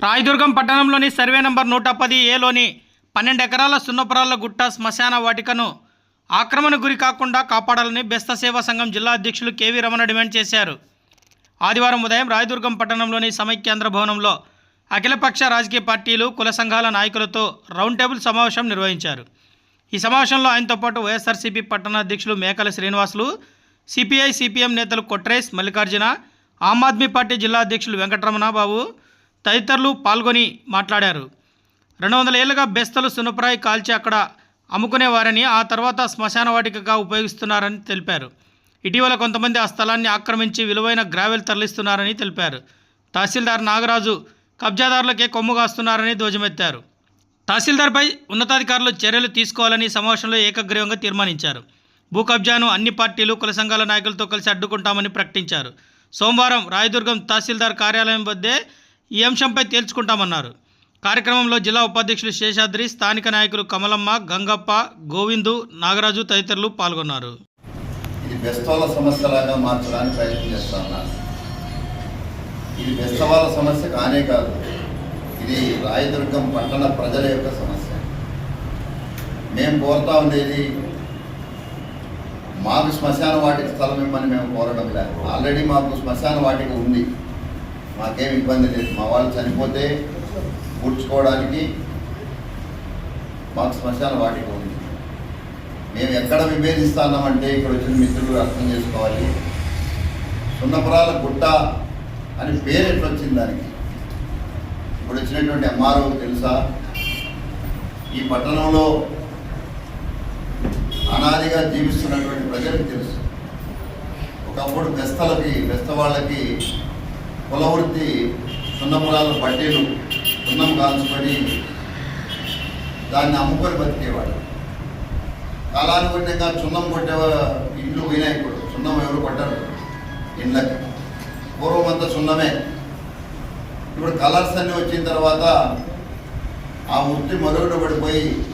రాయదుర్గం పట్టణంలోని survey number నూట పది ఏలోని పన్నెండు ఎకరాల సున్నపురాల గుట్ట శ్మశాన వాటికను ఆక్రమణ గురి కాకుండా కాపాడాలని బెస్త సేవా సంఘం జిల్లా అధ్యక్షులు కేవీ రమణ డిమాండ్ చేశారు. ఆదివారం ఉదయం రాయదుర్గం పట్టణంలోని సమైక్యాంధ్ర భవనంలో అఖిలపక్ష రాజకీయ పార్టీలు కుల సంఘాల నాయకులతో రౌండ్ టేబుల్ సమావేశం నిర్వహించారు. ఈ సమావేశంలో ఆయనతో పాటు వైఎస్ఆర్సీపీ పట్టణ అధ్యక్షులు మేకల శ్రీనివాసులు సిపిఐ సిపిఎం నేతలు కొట్రేస్ మల్లికార్జున ఆమ్ ఆద్మీ పార్టీ జిల్లా అధ్యక్షులు వెంకటరమణ బాబు తదితరులు పాల్గొని మాట్లాడారు. రెండు వందల ఏళ్ళుగా బెస్తలు సునప్రాయి కాల్చి అక్కడ అమ్ముకునేవారని ఆ తర్వాత శ్మశాన వాటికగా ఉపయోగిస్తున్నారని తెలిపారు. ఇటీవల కొంతమంది ఆ స్థలాన్ని ఆక్రమించి విలువైన గ్రావెల్ తరలిస్తున్నారని తెలిపారు. తహసీల్దార్ నాగరాజు కబ్జాదారులకే కొమ్ముగాస్తున్నారని ధ్వజమెత్తారు. తహసీల్దార్పై ఉన్నతాధికారులు చర్యలు తీసుకోవాలని సమావేశంలో ఏకగ్రీవంగా తీర్మానించారు. భూ కబ్జాను అన్ని పార్టీలు కుల సంఘాల నాయకులతో కలిసి అడ్డుకుంటామని ప్రకటించారు. సోమవారం రాయదుర్గం తహసీల్దార్ కార్యాలయం వద్దే ఈ అంశంపై తేల్చుకుంటామన్నారు. కార్యక్రమంలో జిల్లా ఉపాధ్యక్షులు శేషాద్రి స్థానిక నాయకులు కమలమ్మ గంగప్ప గోవిందు నాగరాజు తదితరులు పాల్గొన్నారు. ఇది బెస్తవాల సమస్యలాగా మార్చడానికి ప్రయత్నం చేస్తా ఉన్నారు. ఇది బెస్తవాల సమస్య కానే కాదు ఇది రాయదుర్గం పట్టణ ప్రజల యొక్క సమస్య. మేము కోరుతా ఉండేది మాకు శ్మశాన వాటికి స్థలం ఇవ్వమని మేము కోరడం లేదు. ఆల్రెడీ మాకు శ్మశాన వాటికి ఉంది. మాకేం ఇబ్బంది లేదు. మా వాళ్ళు చనిపోతే పూడ్చుకోవడానికి మాకు శ్మశాన వాటిక ఉంది. మేము ఎక్కడ విభేదిస్తామంటే ఇక్కడ వచ్చిన మిత్రులు అర్థం చేసుకోవాలి. సున్నపురాల గుట్ట అని పేరు ఎట్లా వచ్చింది దానికి? ఇప్పుడు వచ్చినటువంటి ఎంఆర్ఓ తెలుసా? ఈ పట్టణంలో అనాదిగా జీవిస్తున్నటువంటి ప్రజలకు తెలుసు. ఒకప్పుడు బెస్తలకి బెస్త వాళ్ళకి కులవృత్తి వృత్తి బట్టీలు సున్నం కాల్చుకొని దాన్ని అమ్ముకొని బతికేవాడు. కాలానుగుణంగా సున్నం కొట్టే ఇండ్లు పోయినాయి ఇప్పుడు. సున్నం ఎవరు కొట్టరు. ఇండ్లకి. పూర్వం అంతా సున్నమే. ఇప్పుడు కలర్స్ అన్నీ వచ్చిన తర్వాత ఆ వృత్తి మరుగున పడిపోయి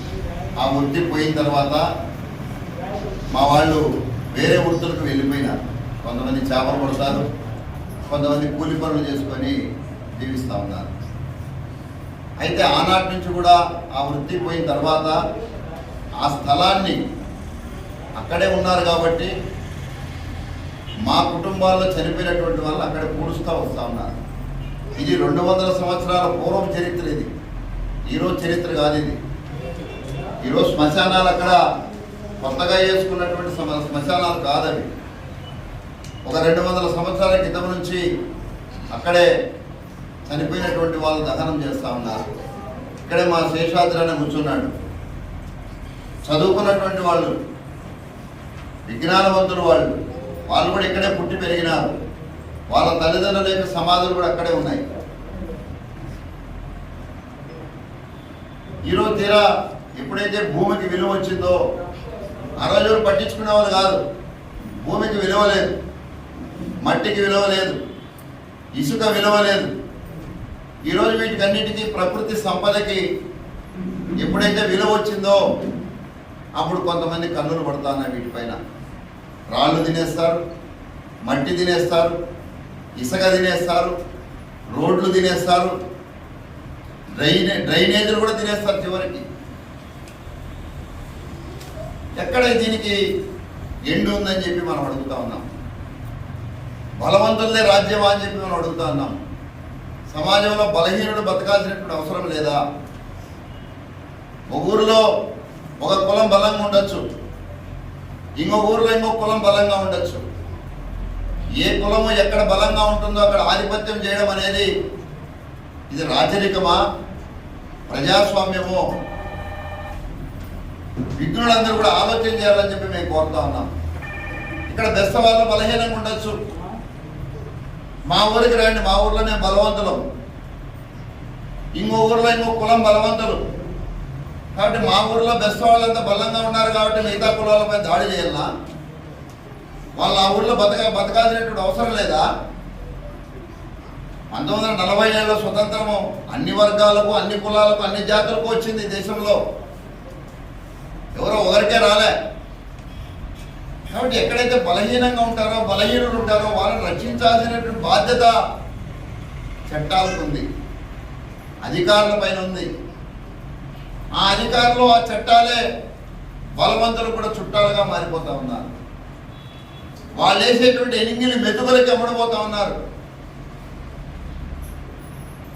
ఆ వృత్తి పోయిన తర్వాత మా వాళ్ళు వేరే వృత్తులకు వెళ్ళిపోయినారు. కొంతమంది చేపలు పడతారు కొంతమంది కూలి పనులు చేసుకొని జీవిస్తూ ఉన్నారు. అయితే ఆనాటి నుంచి కూడా ఆ వృత్తి పోయిన తర్వాత ఆ స్థలాన్ని అక్కడే ఉన్నారు కాబట్టి మా కుటుంబాల్లో చనిపోయినటువంటి వాళ్ళు అక్కడ పూడుస్తూ వస్తూ ఉన్నారు. ఇది రెండు వందల సంవత్సరాల పూర్వం చరిత్ర ఇది. ఈరోజు చరిత్ర కాదు ఇది. ఈరోజు శ్మశానాలు అక్కడ కొత్తగా వేసుకున్నటువంటి శ్మశానాలు కాదవి. ఒక రెండు వందల సంవత్సరాల క్రితం నుంచి అక్కడే చనిపోయినటువంటి వాళ్ళు దహనం చేస్తూ ఉన్నారు. ఇక్కడే మా శేషాద్రి అనే కూర్చున్నాడు. చదువుకున్నటువంటి వాళ్ళు విజ్ఞానవంతులు వాళ్ళు వాళ్ళు కూడా ఇక్కడే పుట్టి పెరిగినారు. వాళ్ళ తల్లిదండ్రుల యొక్క సమాధులు కూడా అక్కడే ఉన్నాయి. ఈరోజు తీరా ఎప్పుడైతే భూమికి విలువ వచ్చిందో ఆ రోజు పట్టించుకునే వాళ్ళు కాదు. భూమికి విలువ లేదు. మట్టికి విలువ లేదు ఇసుక విలువ లేదు ఈరోజు వీటికన్నిటికీ ప్రకృతి సంపదకి ఎప్పుడైతే విలువ వచ్చిందో అప్పుడు కొంతమంది కన్నులు పడతాఉన్నాయి వీటిపైన. రాళ్ళు తినేస్తారు మట్టి తినేస్తారు ఇసుక తినేస్తారు రోడ్లు తినేస్తారు డ్రైనే డ్రైనేజీలు కూడా తినేస్తారు చివరికి. ఎక్కడ దీనికి ఎండు ఉందని చెప్పి మనం అడుగుతా ఉన్నాం. బలవంతులదే రాజ్యమా అని చెప్పి మనం అడుగుతా ఉన్నాం. సమాజంలో బలహీనుడు బతకాల్సినటువంటి అవసరం లేదా? ఒక ఊరిలో ఒక కులం బలంగా ఉండొచ్చు. ఇంకో ఊరిలో ఇంకో కులం బలంగా ఉండొచ్చు. ఏ కులము ఎక్కడ బలంగా ఉంటుందో అక్కడ ఆధిపత్యం చేయడం అనేది ఇది రాజరికమా ప్రజాస్వామ్యమో? విఘ్నులందరూ కూడా ఆలోచన చేయాలని చెప్పి మేము కోరుతా ఉన్నాం. ఇక్కడ బెస్త వాళ్ళు బలహీనంగా ఉండొచ్చు. మా ఊరికి రండి మా ఊర్లోనే బలవంతులం. ఇంకో ఊర్లో ఇంకో కులం బలవంతులు. కాబట్టి మా ఊర్లో బెస్ట్ వాళ్ళంతా బలంగా ఉన్నారు కాబట్టి మిగతా కులాలపై దాడి చేయాలా? వాళ్ళు ఆ ఊర్లో బతక బతకాల్సినటువంటి అవసరం లేదా? పంతొమ్మిది వందల నలభై ఏళ్ళలో స్వతంత్రము అన్ని వర్గాలకు అన్ని కులాలకు అన్ని జాతులకు వచ్చింది దేశంలో. ఎవరో ఒకరికే రాలే. కాబట్టి ఎక్కడైతే బలహీనంగా ఉంటారో బలహీనులు ఉంటారో వాళ్ళని రక్షించాల్సినటువంటి బాధ్యత చట్టాలకు ఉంది. అధికారుల పైన ఉంది. ఆ అధికారులు ఆ చట్టాలే బలవంతులు కూడా చుట్టాలుగా మారిపోతా ఉన్నారు. వాళ్ళు వేసేటువంటి ఎనిమిది మెతుకులకి అమ్ముడుపోతా ఉన్నారు.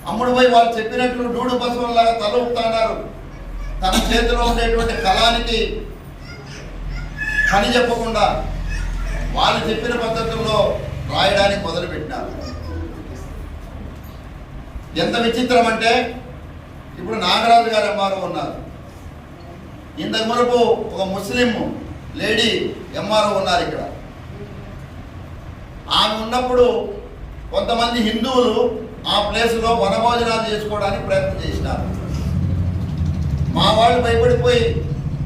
అమ్ముడుపోయి వాళ్ళు చెప్పినట్లు డూడు బసవంలాగా తల ఉన్నారు. తన చేతిలో ఉండేటువంటి కళానికి కని చెప్పకుండా వాళ్ళు చెప్పిన పద్ధతుల్లో రాయడానికి మొదలుపెట్టినారు. ఎంత విచిత్రం అంటే ఇప్పుడు నాగరాజు గారు ఎంఆర్ఓ ఉన్నారు. ఇంతకు మునుపు ఒక ముస్లిం లేడీ ఎంఆర్ఓ ఉన్నారు ఇక్కడ. ఆమె ఉన్నప్పుడు కొంతమంది హిందువులు ఆ ప్లేస్లో వనభోజనాలు చేసుకోవడానికి ప్రయత్నం చేసినారు. మా వాళ్ళు భయపడిపోయి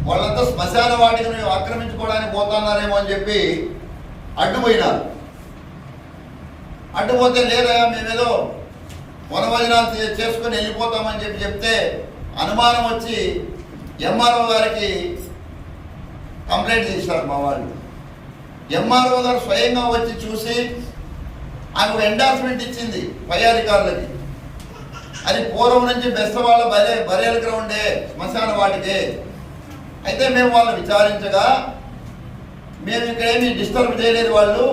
వాళ్ళంతా శ్మశాన వాటిని మేము ఆక్రమించుకోవడానికి పోతున్నారేమో అని చెప్పి అడ్డుపోయినారు. అడ్డుపోతే లేదయా మేమేదో వనభోజనాలు చేసుకుని చేసుకొని వెళ్ళిపోతామని చెప్పి చెప్తే అనుమానం వచ్చి ఎంఆర్ఓ గారికి కంప్లైంట్ చేశారు మా వాళ్ళు. ఎంఆర్ఓ గారు స్వయంగా వచ్చి చూసి ఆమె ఎండార్స్మెంట్ ఇచ్చింది పై అధికారులకి. అది పూర్వం నుంచి బెస్ట్ వాళ్ళ బరే బరేల ఉండే శ్మశాన వాటికే. అయితే మేము వాళ్ళని విచారించగా మేము ఇక్కడ డిస్టర్బ్ చేయలేదు వాళ్ళు.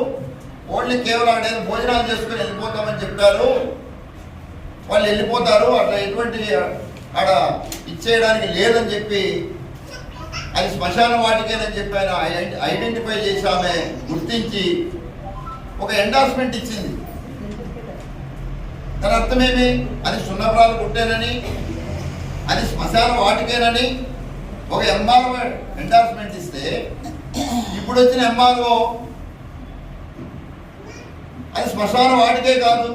ఓన్లీ కేవలం అక్కడ భోజనాలు చేసుకుని వెళ్ళిపోతామని చెప్పారు. వాళ్ళు వెళ్ళిపోతారు అట్లా ఎటువంటి ఆడ ఇచ్చేయడానికి లేదని చెప్పి అది శ్మశాన వాటికేనని చెప్పి ఆయన ఐడెంటిఫై చేసి ఆమె గుర్తించి ఒక ఎండార్స్మెంట్ ఇచ్చింది. దాని అర్థమేమి అది సున్నప్రాలు కుట్టేనని అది శ్మశాన వాటికేనని ఒక ఎంఆర్ఓ ఎండార్స్మెంట్ ఇస్తే ఇప్పుడు వచ్చిన ఎంఆర్ఓ అది శ్మశాన వాటికే కాదు.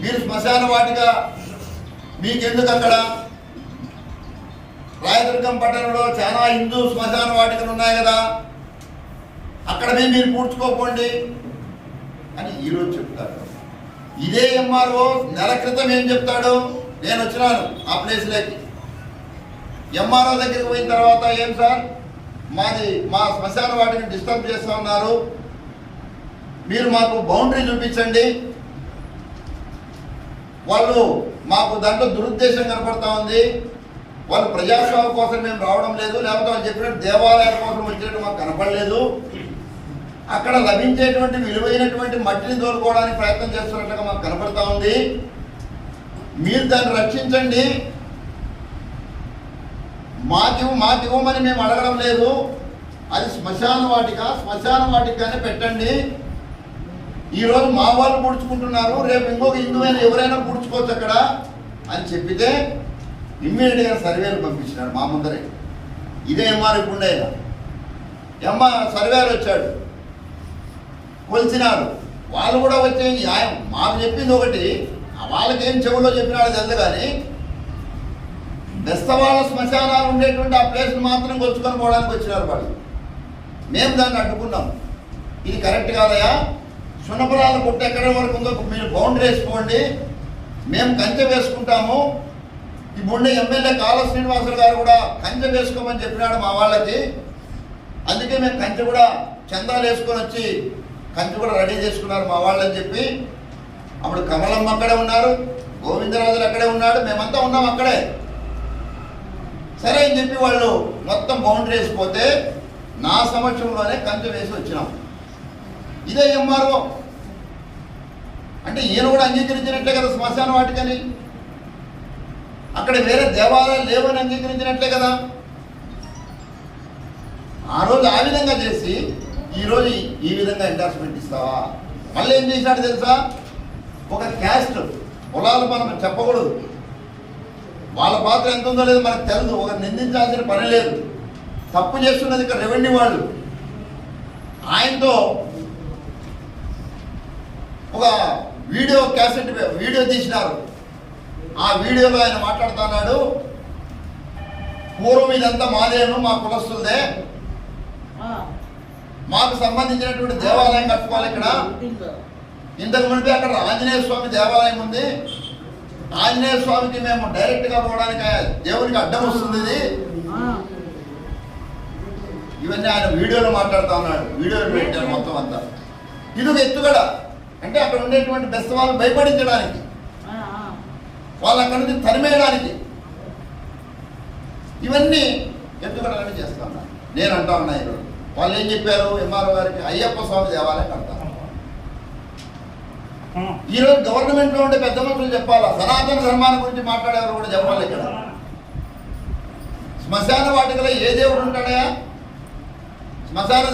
మీరు శ్మశాన వాటిక మీకెందుకు అక్కడ? రాయదుర్గం పట్టణంలో చాలా హిందూ శ్మశాన వాటికలు ఉన్నాయి కదా. అక్కడ మేము మీరు పూడ్చుకోకండి. అని ఈరోజు చెప్తాడు ఇదే ఎంఆర్ఓ నెల క్రితం ఏం చెప్తాడు? నేను వచ్చినాను ఆ ప్లేస్లోకి ఎంఆర్ఓ దగ్గరికి పోయిన తర్వాత ఏం సార్? మాది మా శ్మశాన వాటిని డిస్టర్బ్ చేస్తూ ఉన్నారు. మీరు మాకు బౌండరీ చూపించండి. వాళ్ళు మాకు దాంట్లో దురుద్దేశం కనపడతా ఉంది. వాళ్ళు ప్రజాసేవ కోసం మేము రావడం లేదు. లేకపోతే వాళ్ళు చెప్పినట్టు దేవాలయాల కోసం వచ్చినట్టు మాకు కనపడలేదు. అక్కడ లభించేటువంటి విలువైనటువంటి మట్టిని తోలుకోవడానికి ప్రయత్నం చేస్తున్నట్టుగా మాకు కనపడతా ఉంది. మీరు దాన్ని రక్షించండి. మాకివ్వు మాకివ్వమని మేము అడగడం లేదు. అది శ్మశాన వాటిక శ్మశాన వాటికనే పెట్టండి. ఈరోజు మా వాళ్ళు పుడుచుకుంటున్నారు రేపు ఇంకొక హిందువైన ఎవరైనా పుడుచుకోవచ్చు అక్కడ అని చెప్పితే ఇమ్మీడియట్గా సర్వేలు పంపించినారు మా ముందరే. ఇదే ఎంఆర్ ఇప్పుడు ఎమ్మ సర్వేలు వచ్చాడు. కొలిచినారు. వాళ్ళు కూడా వచ్చే మాకు చెప్పింది ఒకటి. వాళ్ళకేం చెవులో చెప్పినాడో తెలుసు కానీ బెస్తవాళ్ళ శ్మశానాలు ఉండేటువంటి ఆ ప్లేస్ని మాత్రం కొలుచుకొని పోవడానికి వచ్చినారు వాళ్ళు. మేము దాన్ని అడ్డుకున్నాం. ఇది కరెక్ట్ కాదయా సున్నపురాల పుట్ట ఎక్కడ వరకు ఉందో మీరు బౌండరీ వేసుకోండి. మేము కంచె వేసుకుంటాము. ఈ ఉండే ఎమ్మెల్యే కాళ శ్రీనివాసులు గారు కూడా కంచె వేసుకోమని చెప్పినాడు మా వాళ్ళకి. అందుకే మేము కంచె కూడా చందాలు వేసుకొని వచ్చి కంచె కూడా రెడీ చేసుకున్నారు మా వాళ్ళని చెప్పి. అప్పుడు కమలమ్మ అక్కడే ఉన్నారు గోవిందరాజులు అక్కడే ఉన్నాడు మేమంతా ఉన్నాం అక్కడే. సరే అని చెప్పి వాళ్ళు మొత్తం బౌండరీ వేసిపోతే నా సమక్షంలోనే కంచె వేసి వచ్చినాం. ఇదే ఎంఆర్ఓ. అంటే ఈయన కూడా అంగీకరించినట్లే కదా శ్మశాన వాటికని. అక్కడ వేరే దేవాలయాలు లేవని అంగీకరించినట్లే కదా. ఆ రోజు ఆ విధంగా చేసి ఈరోజు ఈ- విధంగా ఎండార్స్మెంట్ ఇస్తావా? మళ్ళీ ఏం చేశాడు తెలుసా? ఒక క్యాస్ట్ పొలాలు మనం చెప్పకూడదు. వాళ్ళ పాత్ర ఎంత ఉందో లేదో మనకు తెలుసు ఒక నిందించాల్సిన పని లేదు. తప్పు చేస్తున్నది ఇక్కడ రెవెన్యూ వాళ్ళు. ఆయనతో ఒక వీడియో క్యాసెట్ వీడియో తీసినారు. ఆ వీడియోలో ఆయన మాట్లాడుతున్నాడు పూర్వం ఇదంతా మాదేను మా కులస్తులదే. మాకు సంబంధించినటువంటి దేవాలయం కట్టుకోవాలి ఇక్కడ. ఇంతకు మునిపే అక్కడ ఆంజనేయ స్వామి దేవాలయం ఉంది. ఆంజనేయ స్వామికి మేము డైరెక్ట్గా పోవడానికి దేవునికి అడ్డం వస్తుంది ఇది. ఇవన్నీ ఆయన వీడియోలో మాట్లాడుతూ ఉన్నాడు. వీడియోలో పెట్టారు మొత్తం అంతా. ఇది ఒక ఎత్తుగడ. అంటే అక్కడ ఉండేటువంటి బెస్త వాళ్ళు భయపడించడానికి వాళ్ళు అక్కడి నుంచి తరిమేయడానికి. ఇవన్నీ ఎత్తుగడలని చేస్తా ఉన్నారు. నేను అంటా ఉన్నా ఈరోజు. వాళ్ళు ఏం చెప్పారు? ఎంఆర్ఓ గారికి అయ్యప్ప స్వామి దేవాలయం కడతారు. ఈరోజు గవర్నమెంట్లో ఉండే పెద్ద మనుషులు చెప్పాలా? సనాతన ధర్మాన్ని గురించి మాట్లాడేవారు కూడా చెప్పాలి ఇక్కడ శ్మశాన వాటికలో ఏ దేవుడు ఉంటాడయా శ్మశాన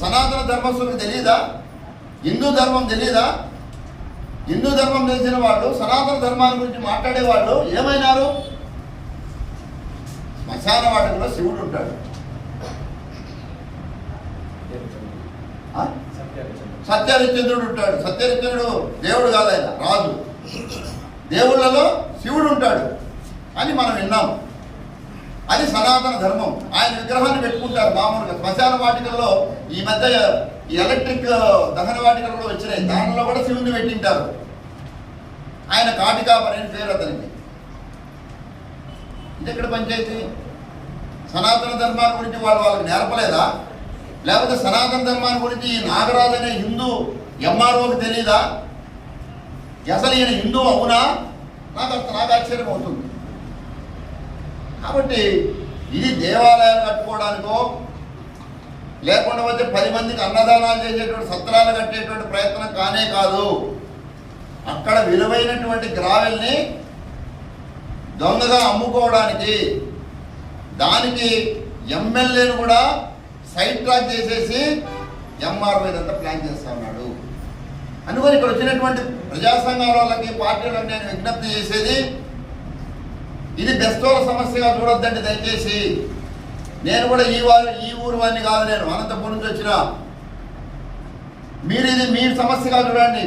సనాతన ధర్మస్తులకు తెలియదా హిందూ ధర్మం తెలియదా హిందూ ధర్మం తెలిసిన వాళ్ళు సనాతన ధర్మాన్ని గురించి మాట్లాడే వాళ్ళు ఏమైనారు? శ్మశాన వాటికలో శివుడు ఉంటాడు. సత్యహరిశ్చంద్రుడు ఉంటాడు. సత్యహరిశ్చంద్రుడు దేవుడు కాదు ఆయన రాజు. దేవుళ్ళలో శివుడు ఉంటాడు అని మనం విన్నాం. అది సనాతన ధర్మం. ఆయన విగ్రహాన్ని పెట్టుకుంటారు మామూలుగా. శ్మశాన వాటికల్లో ఈ మధ్య ఈ ఎలక్ట్రిక్ దహన వాటికలు కూడా వచ్చినాయి దానిలో కూడా శివుని పెట్టింటారు. ఆయన కాటికాపరి పేరు అతనికి. ఇది ఎక్కడ పంచాయతీ? సనాతన ధర్మాన్ని గురించి వాళ్ళు వాళ్ళకి నేర్పలేదా? లేకపోతే సనాతన ధర్మాన్ని గురించి ఈ నాగరాజు అనే హిందూ ఎంఆర్ఓకి తెలీదా? అసలు ఈయన హిందూ అవునా? నాకు అంత నాకు ఆశ్చర్యం అవుతుంది. కాబట్టి ఇది దేవాలయాలు కట్టుకోవడానికో లేకుండా వచ్చే పది మందికి అన్నదానాలు చేసేటువంటి సత్రాలు కట్టేటువంటి ప్రయత్నం కానే కాదు. అక్కడ విలువైనటువంటి గ్రావెల్ని దొంగగా అమ్ముకోవడానికి దానికి ఎమ్మెల్యేను కూడా సైడ్ ట్రాక్ చేసేసి ఎంఆర్ఓ ఇదంతా ప్లాన్ చేస్తా ఉన్నాడు. అనుకొని ఇక్కడ వచ్చినటువంటి ప్రజా సంఘాల వాళ్ళకి పార్టీలకు నేను విజ్ఞప్తి చేసేది ఇది బెస్తోల సమస్యగా చూడొద్దండి దయచేసి. నేను కూడా ఈ వారు ఈ ఊరు వారిని కాదు నేను అనంతపురం నుంచి వచ్చిన. మీరు ఇది మీ సమస్యగా చూడండి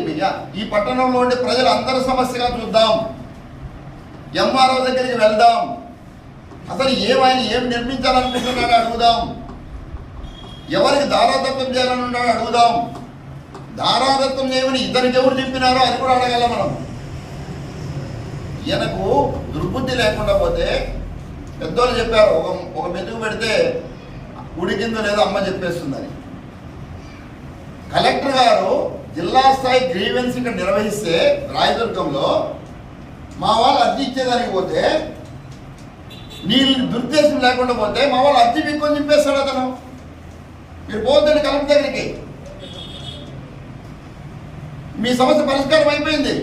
ఈ పట్టణంలో ఉండే ప్రజలు అందరి సమస్యగా చూద్దాం. ఎంఆర్ఓ దగ్గరికి వెళ్దాం. అసలు ఏమైనా ఏం నిర్మించాలనుకుంటున్నాడో అడుగుదాం. ఎవరికి దారాదత్తం చేయాలని ఉన్నాడో అడుగుదాం. దారాదత్తం చేయమని ఇతనికి ఎవరు చెప్పినారో అది కూడా అడగల మనం. ఈయనకు దుర్బుద్ధి లేకుండా పోతే పెద్దోళ్ళు చెప్పారు ఒక ఒక మెతుకు పెడితే ఉడికిందో లేదో అమ్మ చెప్పేస్తుందని. కలెక్టర్ గారు జిల్లా స్థాయి గ్రీవెన్స్ ఇక్కడ నిర్వహిస్తే రాయదుర్గంలో మా వాళ్ళు అర్జీ ఇచ్చేదానికి పోతే నీళ్ళు దుర్దేశం లేకుండా పోతే మా వాళ్ళు అర్జీ పిక్కొని చెప్పేస్తాడు అతను. మీరు పోతుందండి కలెక్టర్ దగ్గరికి. మీ సమస్య పరిష్కారం అయిపోయింది.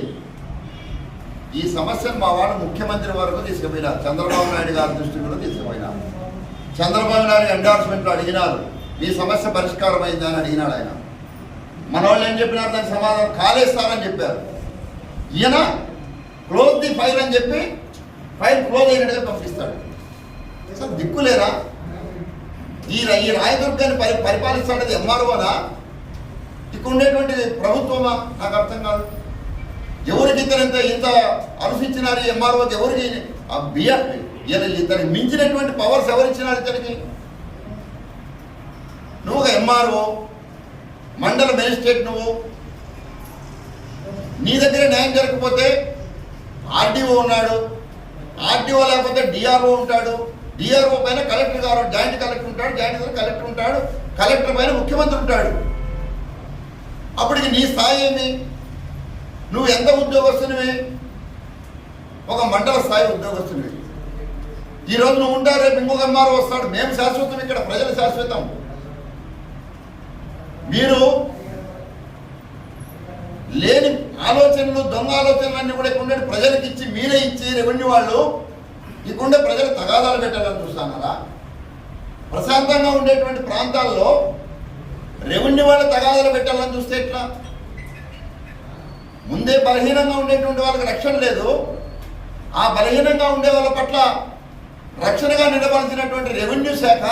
ఈ సమస్యను మా వాడు ముఖ్యమంత్రి వరకు తీసుకుపోయినారు చంద్రబాబు నాయుడు గారి దృష్టి కూడా తీసుకుపోయినారు చంద్రబాబు నాయుడు ఎండార్స్మెంట్లో అడిగినారు. మీ సమస్య పరిష్కారం అయిందా అని అడిగినాడు ఆయన. మన వాళ్ళు ఏం చెప్పినారు? దానికి సమాధానం కాలేస్తారని చెప్పారు. ఈయన క్లోజ్ ది ఫైల్ అని చెప్పి ఫైల్ క్లోజ్ అయినట్టుగా పంపిస్తాడు. దిక్కు దిక్కులేరా ఈ రా- ఈ రాయదుర్గాన్ని పరి పరిపాలిస్తాడది ఎంఆర్ఓనా ఇక్కడుండేటువంటి ప్రభుత్వమా? నాకు అర్థం కాదు. ఎవరికి ఇతను ఇంత ఇంత అనుసరించినారు ఎంఆర్ఓకి? ఎవరికి? ఆ బిఆర్ ఇతనికి మించినటువంటి పవర్స్ ఎవరిచ్చినారు ఇతనికి? నువ్వు ఒక ఎంఆర్ఓ మండల మేజిస్ట్రేట్ నువ్వు. నీ దగ్గర న్యాయం జరగకపోతే ఆర్డీఓ ఉన్నాడు. ఆర్డీఓ లేకపోతే డిఆర్ఓ ఉంటాడు. డిఆర్ఓ పైన కలెక్టర్ గారు జాయింట్ కలెక్టర్ ఉంటాడు జాయింట్ కలెక్టర్ ఉంటాడు కలెక్టర్ పైన ముఖ్యమంత్రి ఉంటాడు. అప్పటికి నీ స్థాయి ఏమి నువ్వు ఎంత ఉద్యోగస్తునివి? ఒక మండల స్థాయి ఉద్యోగస్తునివి. ఈరోజు నువ్వు ఉంటారు రేపు ఇంకొక ఎంఆర్ఓ వస్తాడు. మేము శాశ్వతం ఇక్కడ ప్రజలు శాశ్వతం. మీరు లేని ఆలోచనలు దొంగ ఆలోచనలన్నీ కూడా ఇక్కడ ఉండే ప్రజలకు ఇచ్చి మీరే ఇచ్చి రెవెన్యూ వాళ్ళు ఇక్కడుండే ప్రజలు తగాదాలు పెట్టాలని చూస్తున్నారా ప్రశాంతంగా ఉండేటువంటి ప్రాంతాల్లో రెవెన్యూ వాళ్ళు తగాదాలు పెట్టాలని చూస్తే ఎట్లా? ముందే బలహీనంగా ఉండేటువంటి వాళ్ళకి రక్షణ లేదు. ఆ బలహీనంగా ఉండే వాళ్ళ పట్ల రక్షణగా నిలబడాల్సినటువంటి రెవెన్యూ శాఖ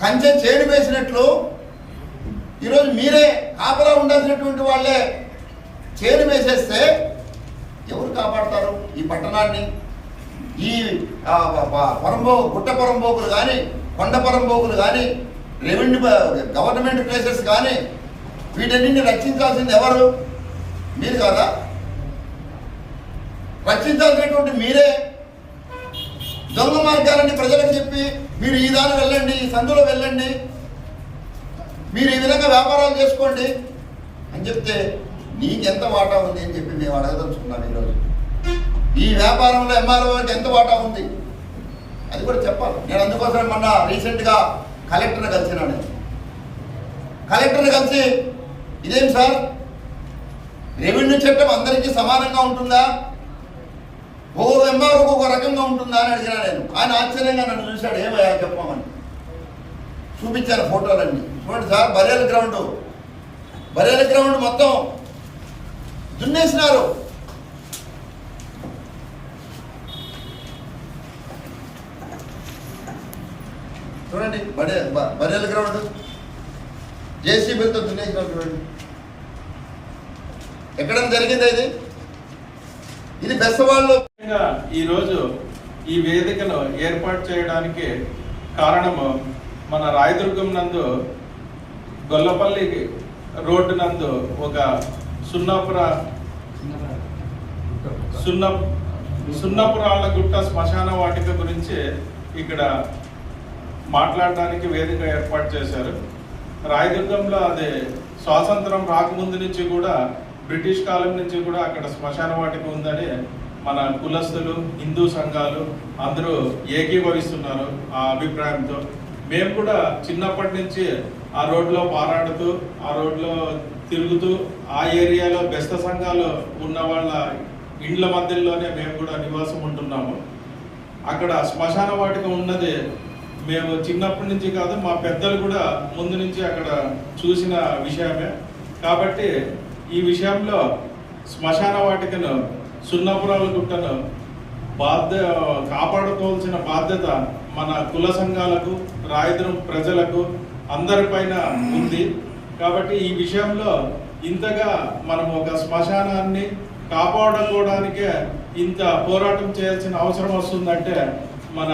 కంచె చేడు వేసినట్లు ఈరోజు మీరే కాపలా ఉండాల్సినటువంటి వాళ్ళే చేరు వేసేస్తే ఎవరు కాపాడతారు ఈ పట్టణాన్ని? ఈ పొరంబో గుట్ట పొరంబోకులు కానీ కొండ పొరంబోకులు కానీ రెవెన్యూ గవర్నమెంట్ ప్లేసెస్ కానీ వీటన్నింటిని రక్షించాల్సింది ఎవరు? మీరు కాదా? రక్షించాల్సినటువంటి మీరే. దొంగ మార్గాలని ప్రజలకు చెప్పి మీరు ఈ దాని వెళ్ళండి ఈ సందులో వెళ్ళండి. మీరు ఈ విధంగా వ్యాపారాలు చేసుకోండి అని చెప్తే నీకెంత వాటా ఉంది అని చెప్పి మేము అడగదలుచుకున్నాం ఈరోజు. ఈ వ్యాపారంలో ఎంఆర్ఓకి ఎంత వాటా ఉంది? అది కూడా చెప్పాలి. నేను అందుకోసం మొన్న రీసెంట్గా కలెక్టర్ని కలిసినా నేను. కలెక్టర్ని కలిసి ఇదేం సార్? రెవెన్యూ చట్టం అందరికీ సమానంగా ఉంటుందా? ఓ ఎంఆర్ ఒక రకంగా ఉంటుందా అని అడిగినా నేను. ఆయన ఆశ్చర్యంగా నన్ను చూశాడు. ఏమయ్యా చెప్పమని. చూపించాను ఫోటోలన్నీ. చూడండి sir Barela ground. Barela ground మొత్తం దున్నేసినారు. చూడండి బడే బ- బరేల గ్రౌండ్. జేసీబీతో దున్నేసినారు చూడండి. ఎక్కడ జరిగింది ఇది? ఇది బెస్తవాళ్ళు ఈరోజు ఈ వేదికను ఏర్పాటు చేయడానికి కారణము మన రాయదుర్గం నందు గొల్లపల్లి రోడ్డు నందు ఒక సున్నాపుర సున్న సున్నపురాళ్ళ గుట్ట శ్మశాన వాటిక గురించి ఇక్కడ మాట్లాడడానికి వేదిక ఏర్పాటు చేశారు. రాయదుర్గంలో అది స్వాతంత్రం రాకముందు నుంచి కూడా బ్రిటిష్ కాలం నుంచి కూడా అక్కడ శ్మశాన వాటిక ఉందని మన కులస్తులు హిందూ సంఘాలు అందరూ ఏకీభవిస్తున్నారు ఆ అభిప్రాయంతో. మేము కూడా చిన్నప్పటి నుంచి ఆ రోడ్లో పారాడుతూ ఆ రోడ్లో తిరుగుతూ ఆ ఏరియాలో బెస్త సంఘాలు ఉన్న వాళ్ళ ఇండ్ల మధ్యలోనే మేము కూడా నివాసం ఉంటున్నాము. అక్కడ శ్మశాన వాటిక ఉన్నది మేము చిన్నప్పటి నుంచి కాదు మా పెద్దలు కూడా ముందు నుంచి అక్కడ చూసిన విషయమే. కాబట్టి ఈ విషయంలో శ్మశాన వాటికను సున్నపురాల గుట్టను బాధ్య కాపాడుకోవాల్సిన బాధ్యత మన కుల సంఘాలకు రాయదురం ప్రజలకు అందరిపైన ఉంది. కాబట్టి ఈ విషయంలో ఇంతగా మనం ఒక శ్మశానాన్ని కాపాడుకోవడానికే ఇంత పోరాటం చేయాల్సిన అవసరం వస్తుందంటే మన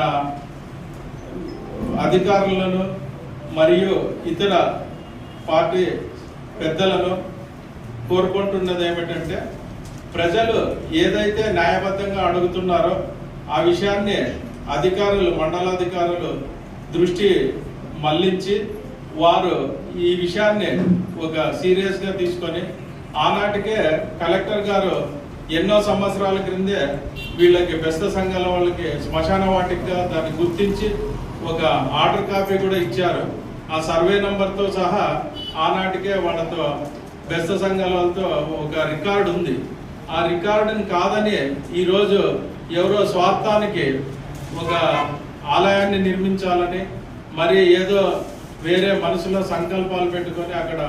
అధికారులను మరియు ఇతర పార్టీ పెద్దలను కోరుకుంటున్నది ఏమిటంటే ప్రజలు ఏదైతే న్యాయబద్ధంగా అడుగుతున్నారో ఆ విషయాన్ని అధికారులు మండలాధికారులు దృష్టి మళ్ళించి వారు ఈ విషయాన్ని ఒక సీరియస్గా తీసుకొని ఆనాటికే కలెక్టర్ గారు ఎన్నో సంవత్సరాల క్రిందే వీళ్ళకి బెస్త సంఘాల వాళ్ళకి శ్మశాన వాటికగా దాన్ని గుర్తించి ఒక ఆర్డర్ కాపీ కూడా ఇచ్చారు. ఆ సర్వే నంబర్తో సహా ఆనాటికే వాళ్ళతో బెస్త సంఘాల వాళ్ళతో ఒక రికార్డు ఉంది. ఆ రికార్డుని కాదని ఈరోజు ఎవరో స్వార్థానికి ఒక ఆలయాన్ని నిర్మించాలని మరి ఏదో వేరే మనసులో సంకల్పాలు పెట్టుకొని అక్కడ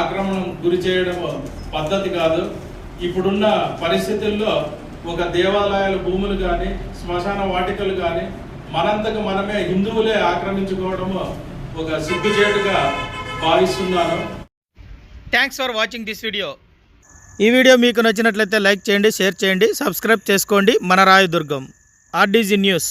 ఆక్రమణం గురి చేయడం పద్ధతి కాదు. ఇప్పుడున్న పరిస్థితుల్లో ఒక దేవాలయాల భూములు కానీ శ్మశాన వాటికలు కానీ మనంతకు మనమే హిందువులే ఆక్రమించుకోవడము ఒక సిగ్గుచేటుగా భావిస్తున్నాను. Thanks for watching this video ఈ వీడియో మీకు నచ్చినట్లయితే లైక్ చేయండి షేర్ చేయండి సబ్స్క్రైబ్ చేసుకోండి. మన రాయదుర్గం ఆర్డీజీ న్యూస్.